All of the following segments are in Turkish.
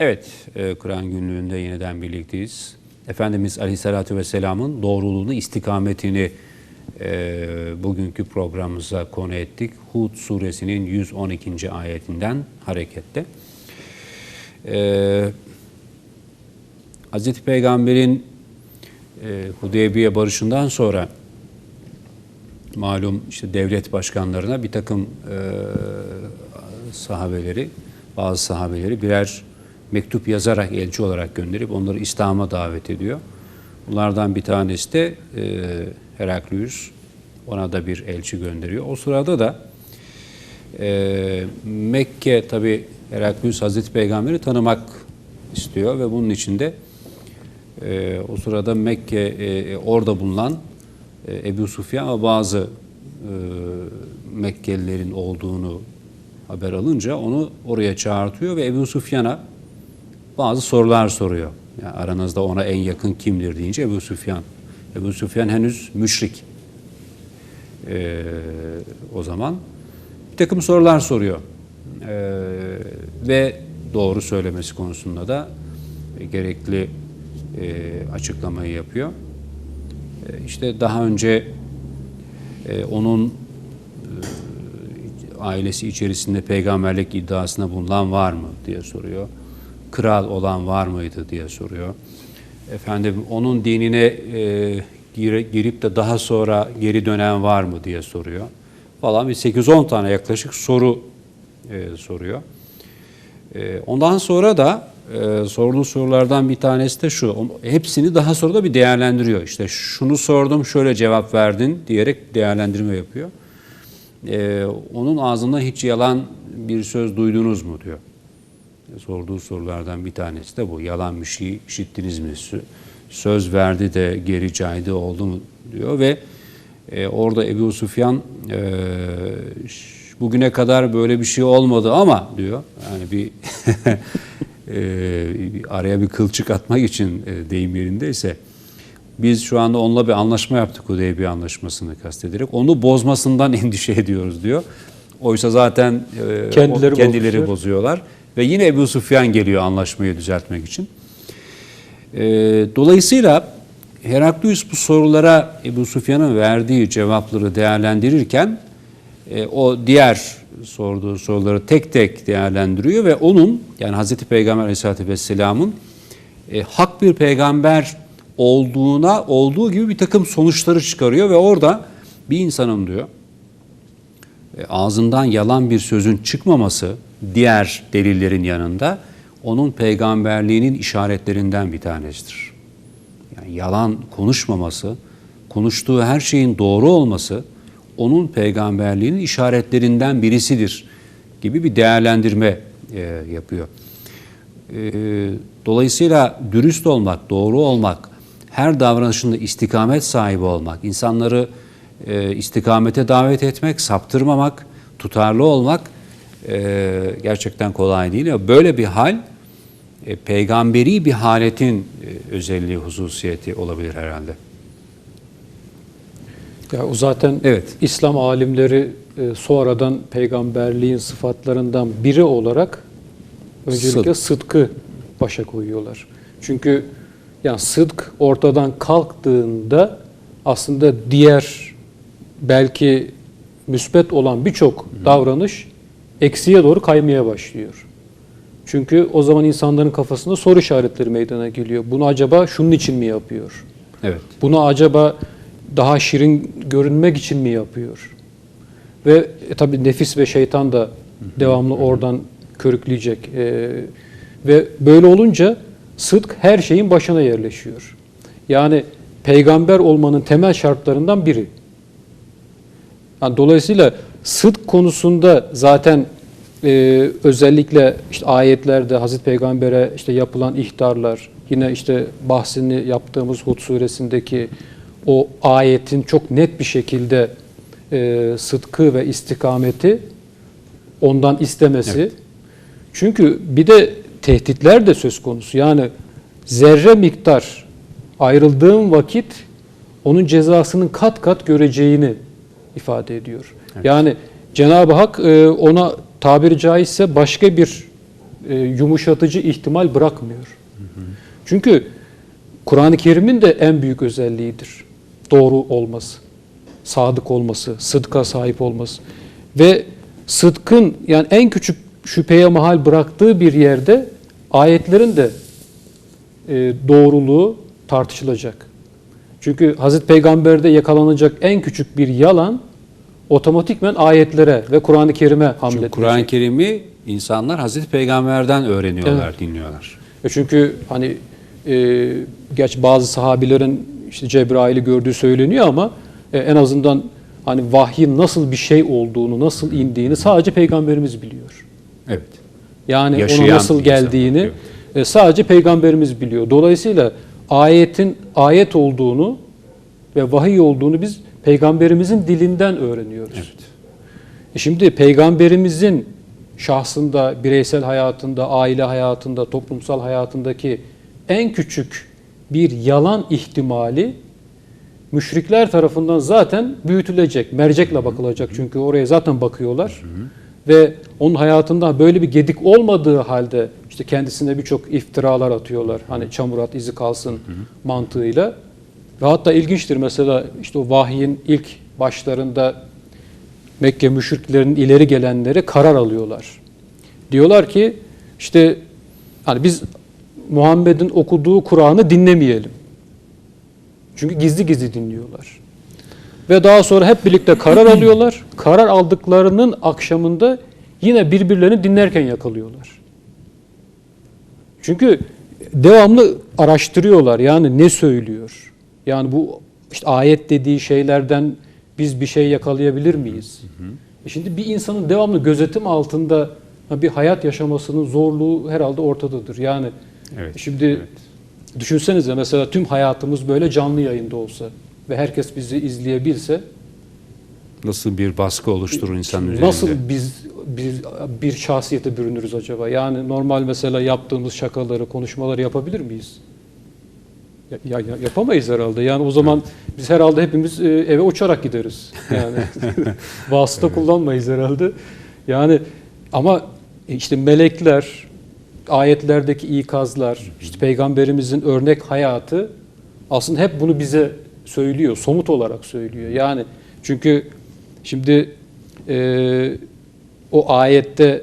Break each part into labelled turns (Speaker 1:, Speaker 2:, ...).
Speaker 1: Evet, e, Kur'an günlüğünde yeniden birlikteyiz. Efendimiz Aleyhisselatü Vesselam'ın doğruluğunu, istikametini e, bugünkü programımıza konu ettik. Hud suresinin 112. ayetinden hareketle. E, Hz. Peygamber'in e, Hudeybiye barışından sonra malum işte devlet başkanlarına bir takım e, sahabeleri, bazı sahabeleri birer mektup yazarak elçi olarak gönderip onları İslam'a davet ediyor. Bunlardan bir tanesi de e, Heraklius. Ona da bir elçi gönderiyor. O sırada da e, Mekke tabi Heraklius Hazreti Peygamber'i tanımak istiyor ve bunun için de e, o sırada Mekke e, orada bulunan e, Ebu Sufyan ve bazı e, Mekkelilerin olduğunu haber alınca onu oraya çağırtıyor ve Ebu Sufyan'a bazı sorular soruyor. Yani aranızda ona en yakın kimdir deyince Ebu Süfyan. Ebu Süfyan henüz müşrik. Ee, o zaman bir takım sorular soruyor. Ee, ve doğru söylemesi konusunda da gerekli e, açıklamayı yapıyor. E, işte daha önce e, onun e, ailesi içerisinde peygamberlik iddiasına bulunan var mı diye soruyor kral olan var mıydı diye soruyor. Efendim onun dinine e, girip de daha sonra geri dönen var mı diye soruyor. Falan bir 8-10 tane yaklaşık soru e, soruyor. E, ondan sonra da e, sorduğu sorulardan bir tanesi de şu. Hepsini daha sonra da bir değerlendiriyor. İşte şunu sordum şöyle cevap verdin diyerek değerlendirme yapıyor. E, onun ağzından hiç yalan bir söz duydunuz mu diyor sorduğu sorulardan bir tanesi de bu. Yalan bir şey işittiniz mi? Söz verdi de geri caydı oldu mu diyor ve e, orada Ebu Sufyan e, bugüne kadar böyle bir şey olmadı ama diyor. Yani bir e, araya bir kılçık atmak için e, deyim yerindeyse biz şu anda onunla bir anlaşma yaptık Hudeybiye anlaşmasını kastederek. Onu bozmasından endişe ediyoruz diyor. Oysa zaten e,
Speaker 2: kendileri,
Speaker 1: kendileri bozuyorlar. Ve yine Ebu Sufyan geliyor anlaşmayı düzeltmek için. E, dolayısıyla Heraklius bu sorulara Ebu Sufyan'ın verdiği cevapları değerlendirirken e, o diğer sorduğu soruları tek tek değerlendiriyor ve onun yani Hazreti Peygamber Aleyhisselatü Vesselam'ın e, hak bir peygamber olduğuna olduğu gibi bir takım sonuçları çıkarıyor ve orada bir insanın diyor e, ağzından yalan bir sözün çıkmaması diğer delillerin yanında onun peygamberliğinin işaretlerinden bir tanesidir. Yani yalan konuşmaması, konuştuğu her şeyin doğru olması onun peygamberliğinin işaretlerinden birisidir gibi bir değerlendirme e, yapıyor. E, dolayısıyla dürüst olmak, doğru olmak, her davranışında istikamet sahibi olmak, insanları e, istikamete davet etmek, saptırmamak, tutarlı olmak e, gerçekten kolay değil. Böyle bir hal e, peygamberi bir haletin e, özelliği, hususiyeti olabilir herhalde.
Speaker 2: Ya o zaten evet. İslam alimleri e, sonradan peygamberliğin sıfatlarından biri olarak öncelikle Sıd. sıdkı başa koyuyorlar. Çünkü yani sıdk ortadan kalktığında aslında diğer belki müsbet olan birçok davranış eksiye doğru kaymaya başlıyor. Çünkü o zaman insanların kafasında soru işaretleri meydana geliyor. Bunu acaba şunun için mi yapıyor?
Speaker 1: Evet.
Speaker 2: Bunu acaba daha şirin görünmek için mi yapıyor? Ve e, tabi nefis ve şeytan da devamlı oradan körükleyecek. E, ve böyle olunca sıdk her şeyin başına yerleşiyor. Yani peygamber olmanın temel şartlarından biri. Yani dolayısıyla sıdk konusunda zaten e, özellikle işte ayetlerde Hazreti Peygamber'e işte yapılan ihtarlar, yine işte bahsini yaptığımız Hud suresindeki o ayetin çok net bir şekilde e, sıdkı ve istikameti ondan istemesi. Evet. Çünkü bir de tehditler de söz konusu. Yani zerre miktar ayrıldığım vakit onun cezasının kat kat göreceğini ifade ediyor. Evet. Yani Cenab-ı Hak e, ona tabiri caizse başka bir e, yumuşatıcı ihtimal bırakmıyor. Çünkü Kur'an-ı Kerim'in de en büyük özelliğidir. Doğru olması, sadık olması, sıdka sahip olması. Ve sıdkın yani en küçük şüpheye mahal bıraktığı bir yerde ayetlerin de e, doğruluğu tartışılacak. Çünkü Hazreti Peygamber'de yakalanacak en küçük bir yalan otomatikmen ayetlere ve Kur'an-ı Kerim'e
Speaker 1: Çünkü
Speaker 2: hamletmeyecek.
Speaker 1: Kur'an-ı Kerim'i insanlar Hazreti Peygamber'den öğreniyorlar, dinliyorlar.
Speaker 2: E çünkü hani e, geç bazı sahabilerin işte Cebrail'i gördüğü söyleniyor ama e, en azından hani vahyin nasıl bir şey olduğunu, nasıl indiğini sadece peygamberimiz biliyor.
Speaker 1: Evet.
Speaker 2: Yani
Speaker 1: Yaşayan
Speaker 2: ona nasıl
Speaker 1: insanlar,
Speaker 2: geldiğini
Speaker 1: evet.
Speaker 2: e, sadece peygamberimiz biliyor. Dolayısıyla ayetin ayet olduğunu ve vahiy olduğunu biz peygamberimizin dilinden öğreniyoruz.
Speaker 1: Evet.
Speaker 2: E Şimdi peygamberimizin şahsında, bireysel hayatında, aile hayatında, toplumsal hayatındaki en küçük bir yalan ihtimali müşrikler tarafından zaten büyütülecek, mercekle bakılacak çünkü oraya zaten bakıyorlar. Ve onun hayatında böyle bir gedik olmadığı halde işte kendisine birçok iftiralar atıyorlar. Hani çamur at izi kalsın mantığıyla. Ve hatta ilginçtir mesela işte o vahyin ilk başlarında Mekke müşriklerinin ileri gelenleri karar alıyorlar. Diyorlar ki işte hani biz Muhammed'in okuduğu Kur'an'ı dinlemeyelim. Çünkü gizli gizli dinliyorlar. Ve daha sonra hep birlikte karar alıyorlar. Karar aldıklarının akşamında yine birbirlerini dinlerken yakalıyorlar. Çünkü devamlı araştırıyorlar. Yani ne söylüyor? Yani bu işte ayet dediği şeylerden biz bir şey yakalayabilir miyiz? E şimdi bir insanın devamlı gözetim altında bir hayat yaşamasının zorluğu herhalde ortadadır. Yani
Speaker 1: Evet,
Speaker 2: şimdi
Speaker 1: evet.
Speaker 2: düşünsenize mesela tüm hayatımız böyle canlı yayında olsa ve herkes bizi izleyebilse
Speaker 1: Nasıl bir baskı oluşturur insanın üzerinde?
Speaker 2: Nasıl biz bir, bir şahsiyete bürünürüz acaba? Yani normal mesela yaptığımız şakaları, konuşmaları yapabilir miyiz? Ya, ya- ya- yapamayız herhalde. Yani o zaman biz herhalde hepimiz e, eve uçarak gideriz. Yani vasıta kullanmayız herhalde. Yani ama işte melekler, ayetlerdeki ikazlar, işte peygamberimizin örnek hayatı aslında hep bunu bize söylüyor, somut olarak söylüyor. Yani çünkü şimdi e, o ayette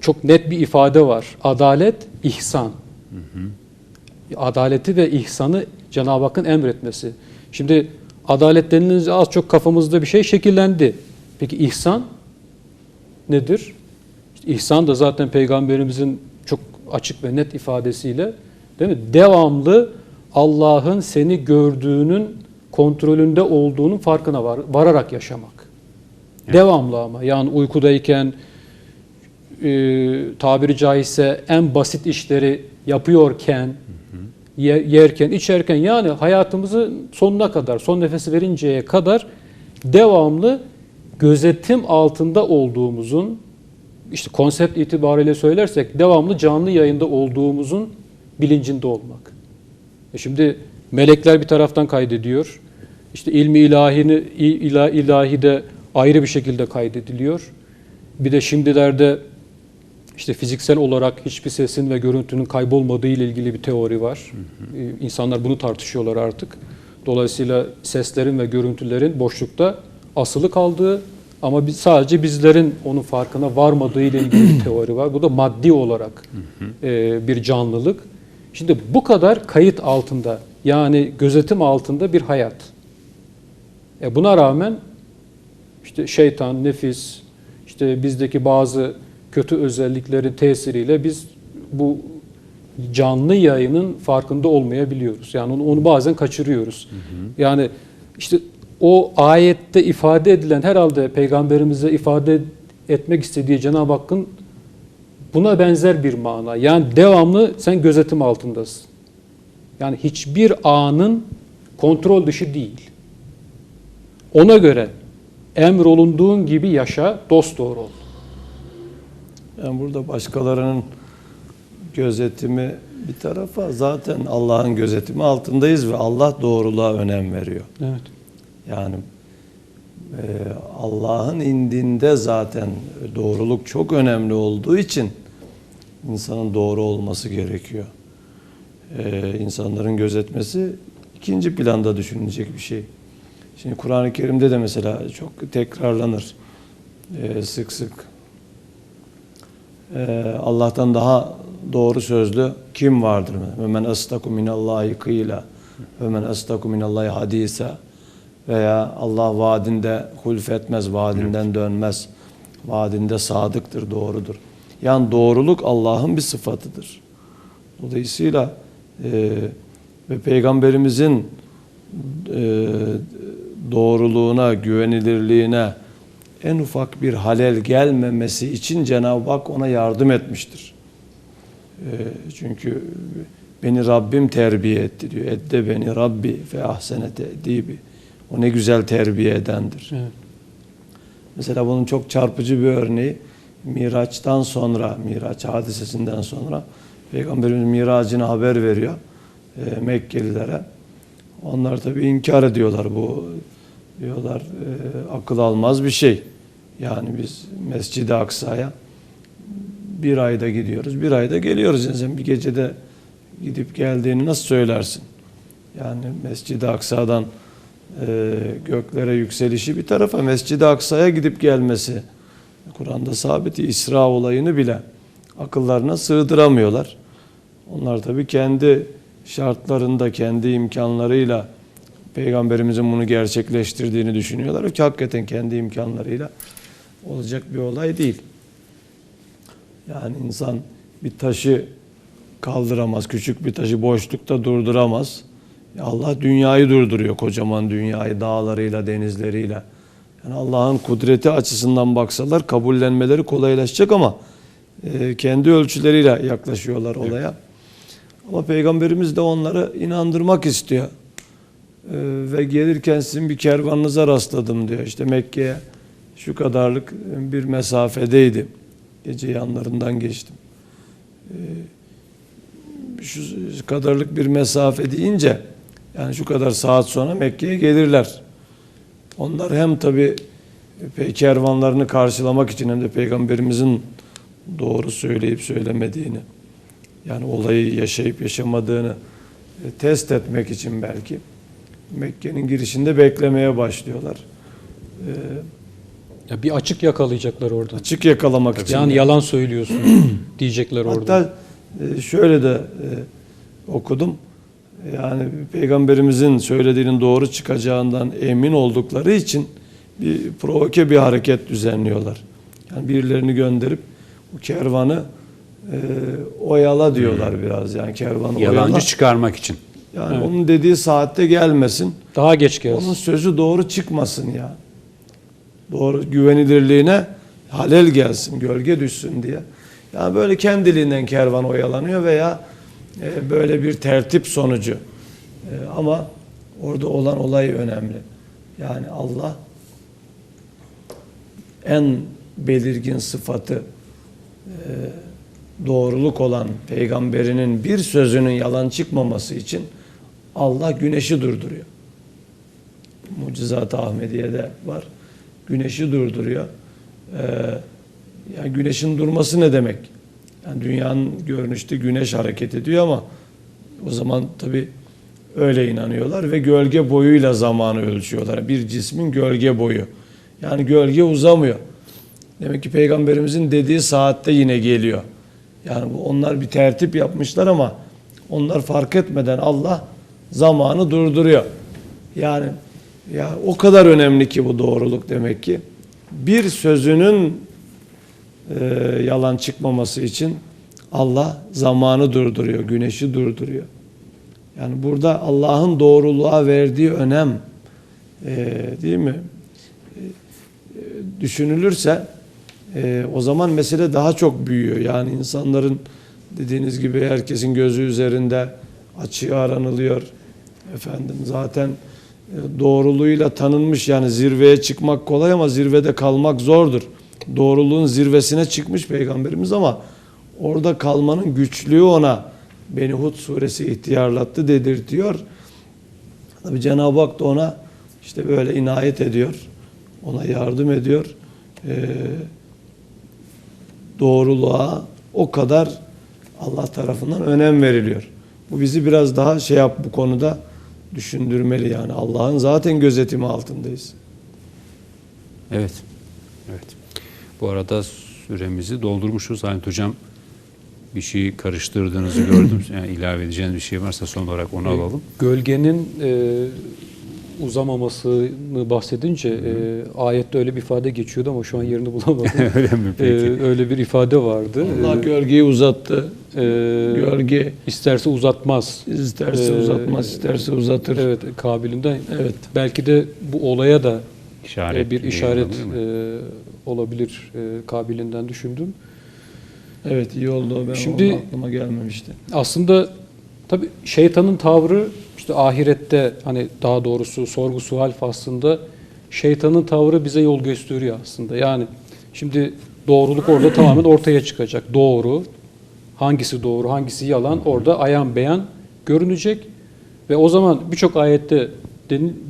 Speaker 2: çok net bir ifade var. Adalet, ihsan. Adaleti ve ihsanı Cenab-ı Hakk'ın emretmesi. Şimdi adalet denilince az çok kafamızda bir şey şekillendi. Peki ihsan nedir? İşte ihsan da zaten peygamberimizin çok açık ve net ifadesiyle değil mi? Devamlı Allah'ın seni gördüğünün kontrolünde olduğunun farkına var, vararak yaşamak. Devamlı ama yani uykudayken e, tabiri caizse en basit işleri yapıyorken yerken, içerken yani hayatımızın sonuna kadar, son nefesi verinceye kadar devamlı gözetim altında olduğumuzun işte konsept itibariyle söylersek devamlı canlı yayında olduğumuzun bilincinde olmak. E şimdi melekler bir taraftan kaydediyor. İşte ilmi ilahini ila- ilahi de ayrı bir şekilde kaydediliyor. Bir de şimdilerde işte fiziksel olarak hiçbir sesin ve görüntünün kaybolmadığı ile ilgili bir teori var. Ee, İnsanlar bunu tartışıyorlar artık. Dolayısıyla seslerin ve görüntülerin boşlukta asılı kaldığı ama biz, sadece bizlerin onun farkına varmadığı ile ilgili bir teori var. Bu da maddi olarak e, bir canlılık. Şimdi bu kadar kayıt altında yani gözetim altında bir hayat. E buna rağmen işte şeytan, nefis, işte bizdeki bazı kötü özelliklerin tesiriyle biz bu canlı yayının farkında olmayabiliyoruz. Yani onu, onu bazen kaçırıyoruz. Yani işte o ayette ifade edilen herhalde peygamberimize ifade etmek istediği Cenab-ı Hakk'ın buna benzer bir mana. Yani devamlı sen gözetim altındasın. Yani hiçbir anın kontrol dışı değil. Ona göre emrolunduğun gibi yaşa, dost doğru ol.
Speaker 3: Yani burada başkalarının gözetimi bir tarafa zaten Allah'ın gözetimi altındayız ve Allah doğruluğa önem veriyor.
Speaker 2: Evet.
Speaker 3: Yani e, Allah'ın indinde zaten doğruluk çok önemli olduğu için insanın doğru olması gerekiyor. Ee, insanların gözetmesi ikinci planda düşünülecek bir şey. Şimdi Kur'an-ı Kerim'de de mesela çok tekrarlanır ee, sık sık. Ee, Allah'tan daha doğru sözlü kim vardır? Ve men astaku minallahi kıyla ve men astaku minallahi hadisa veya Allah vaadinde hulfetmez, vaadinden dönmez. Vaadinde sadıktır, doğrudur. Yani doğruluk Allah'ın bir sıfatıdır. Dolayısıyla e, ve Peygamberimizin e, doğruluğuna, güvenilirliğine en ufak bir halel gelmemesi için Cenab-ı Hak ona yardım etmiştir. E, çünkü beni Rabbim terbiye etti diyor. Edde beni Rabbi fe ahsene te'dibi. O ne güzel terbiye edendir.
Speaker 2: Evet.
Speaker 3: Mesela bunun çok çarpıcı bir örneği Miraç'tan sonra, Miraç hadisesinden sonra Peygamberimiz Miracını haber veriyor e, Mekkelilere. Onlar tabi inkar ediyorlar bu diyorlar e, akıl almaz bir şey. Yani biz Mescid-i Aksa'ya bir ayda gidiyoruz, bir ayda geliyoruz. Yani sen bir gecede gidip geldiğini nasıl söylersin? Yani Mescid-i Aksa'dan e, göklere yükselişi bir tarafa Mescid-i Aksa'ya gidip gelmesi. Kur'an'da sabit İsra olayını bile akıllarına sığdıramıyorlar. Onlar tabi kendi şartlarında, kendi imkanlarıyla Peygamberimizin bunu gerçekleştirdiğini düşünüyorlar ki hakikaten kendi imkanlarıyla olacak bir olay değil. Yani insan bir taşı kaldıramaz, küçük bir taşı boşlukta durduramaz. Allah dünyayı durduruyor, kocaman dünyayı dağlarıyla, denizleriyle. Yani Allah'ın kudreti açısından baksalar kabullenmeleri kolaylaşacak ama e, kendi ölçüleriyle yaklaşıyorlar olaya. Ama Peygamberimiz de onları inandırmak istiyor. E, ve gelirken sizin bir kervanınıza rastladım diyor. İşte Mekke'ye şu kadarlık bir mesafedeydi. Gece yanlarından geçtim. E, şu kadarlık bir mesafe deyince yani şu kadar saat sonra Mekke'ye gelirler. Onlar hem tabi kervanlarını karşılamak için hem de peygamberimizin doğru söyleyip söylemediğini yani olayı yaşayıp yaşamadığını e, test etmek için belki Mekke'nin girişinde beklemeye başlıyorlar. E,
Speaker 2: Ya bir açık yakalayacaklar orada.
Speaker 3: açık yakalamak için.
Speaker 2: Yani yalan söylüyorsun diyecekler orada.
Speaker 3: Hatta e, şöyle de e, okudum. Yani peygamberimizin söylediğinin doğru çıkacağından emin oldukları için bir provoke bir hareket düzenliyorlar. Yani birilerini gönderip bu kervanı e, oyala diyorlar biraz yani kervanı
Speaker 1: Yalancı
Speaker 3: oyala.
Speaker 1: çıkarmak için.
Speaker 3: Yani
Speaker 2: Evet.
Speaker 3: onun dediği saatte gelmesin.
Speaker 2: Daha geç gelsin.
Speaker 3: Onun sözü doğru çıkmasın ya. Doğru güvenilirliğine halel gelsin, gölge düşsün diye. Yani böyle kendiliğinden kervan oyalanıyor veya e, böyle bir tertip sonucu. E, ama orada olan olay önemli. Yani Allah en belirgin sıfatı e, doğruluk olan peygamberinin bir sözünün yalan çıkmaması için Allah güneşi durduruyor. Mucizat-ı Ahmediye'de var. Güneşi durduruyor. Ee, yani güneşin durması ne demek? Yani dünyanın görünüşte güneş hareket ediyor ama o zaman tabi öyle inanıyorlar ve gölge boyuyla zamanı ölçüyorlar. Bir cismin gölge boyu. Yani gölge uzamıyor. Demek ki peygamberimizin dediği saatte yine geliyor. Yani onlar bir tertip yapmışlar ama onlar fark etmeden Allah zamanı durduruyor. Yani ya o kadar önemli ki bu doğruluk demek ki. Bir sözünün e, yalan çıkmaması için Allah zamanı durduruyor, güneşi durduruyor. Yani burada Allah'ın doğruluğa verdiği önem e, değil mi? E, düşünülürse e, o zaman mesele daha çok büyüyor. Yani insanların dediğiniz gibi herkesin gözü üzerinde açığı aranılıyor. Efendim zaten e, doğruluğuyla tanınmış yani zirveye çıkmak kolay ama zirvede kalmak zordur. Doğruluğun zirvesine çıkmış peygamberimiz ama orada kalmanın güçlüğü ona Beni Hud suresi ihtiyarlattı dedirtiyor. Tabi Cenab-ı Hak da ona işte böyle inayet ediyor. Ona yardım ediyor. Ee, doğruluğa o kadar Allah tarafından önem veriliyor. Bu bizi biraz daha şey yap bu konuda düşündürmeli yani Allah'ın zaten gözetimi altındayız.
Speaker 1: Evet. Evet. Bu arada süremizi doldurmuşuz. Halit Hocam bir şeyi karıştırdığınızı gördüm. Yani ilave edeceğiniz bir şey varsa son olarak onu alalım.
Speaker 2: Gölgenin e, uzamamasını bahsedince e, ayette öyle bir ifade geçiyordu ama şu an yerini bulamadım.
Speaker 1: Öyle mi
Speaker 2: E,
Speaker 1: peki?
Speaker 2: öyle bir ifade vardı.
Speaker 3: Allah
Speaker 2: E,
Speaker 3: gölgeyi uzattı.
Speaker 2: e,
Speaker 3: Gölge
Speaker 2: isterse uzatmaz.
Speaker 3: isterse
Speaker 2: Ee,
Speaker 3: uzatmaz, isterse uzatır.
Speaker 2: Evet, kabilinden.
Speaker 3: Evet.
Speaker 2: Belki de bu olaya da
Speaker 1: İşaret
Speaker 2: e, bir işaret e, olabilir e, kabilinden düşündüm.
Speaker 3: Evet iyi oldu. Ben
Speaker 2: Şimdi
Speaker 3: aklıma gelmemişti.
Speaker 2: Aslında tabii şeytanın tavrı işte ahirette hani daha doğrusu sorgu sual faslında şeytanın tavrı bize yol gösteriyor aslında. Yani şimdi doğruluk orada tamamen ortaya çıkacak. Doğru, hangisi doğru, hangisi yalan orada ayan beyan görünecek. Ve o zaman birçok ayette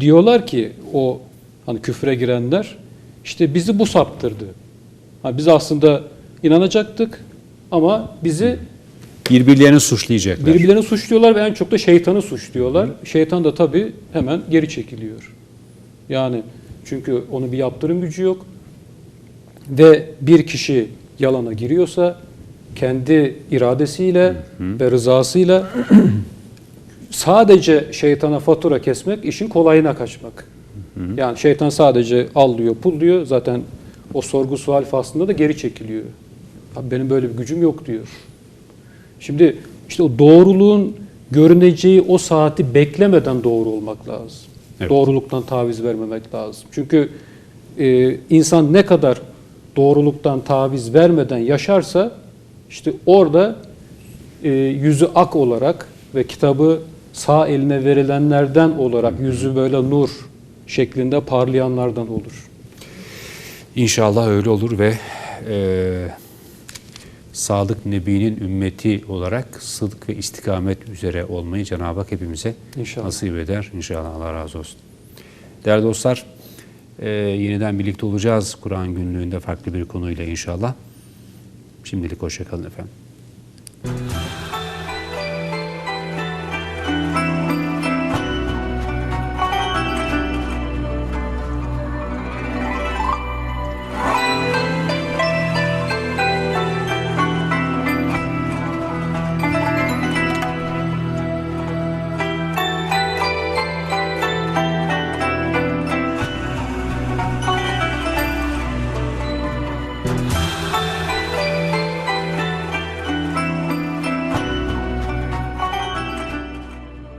Speaker 2: diyorlar ki o hani küfre girenler işte bizi bu saptırdı. Ha, biz aslında inanacaktık ama bizi
Speaker 1: Birbirlerini suçlayacaklar.
Speaker 2: Birbirlerini suçluyorlar ve en çok da şeytanı suçluyorlar. Şeytan da tabii hemen geri çekiliyor. Yani çünkü onun bir yaptırım gücü yok. Ve bir kişi yalana giriyorsa kendi iradesiyle ve rızasıyla sadece şeytana fatura kesmek işin kolayına kaçmak. Yani şeytan sadece allıyor, pulluyor. Zaten o sorgu sual faslında da geri çekiliyor. Abi benim böyle bir gücüm yok diyor. Şimdi işte o doğruluğun görüneceği o saati beklemeden doğru olmak lazım.
Speaker 1: Evet.
Speaker 2: Doğruluktan taviz vermemek lazım. Çünkü e, insan ne kadar doğruluktan taviz vermeden yaşarsa işte orada e, yüzü ak olarak ve kitabı sağ eline verilenlerden olarak yüzü böyle nur şeklinde parlayanlardan olur.
Speaker 1: İnşallah öyle olur ve e, Sadık Nebi'nin ümmeti olarak sıdk ve istikamet üzere olmayı Cenab-ı Hak hepimize
Speaker 2: İnşallah.
Speaker 1: nasip eder. İnşallah Allah razı olsun. Değerli dostlar, e, yeniden birlikte olacağız Kur'an günlüğünde farklı bir konuyla inşallah. Şimdilik hoşçakalın efendim.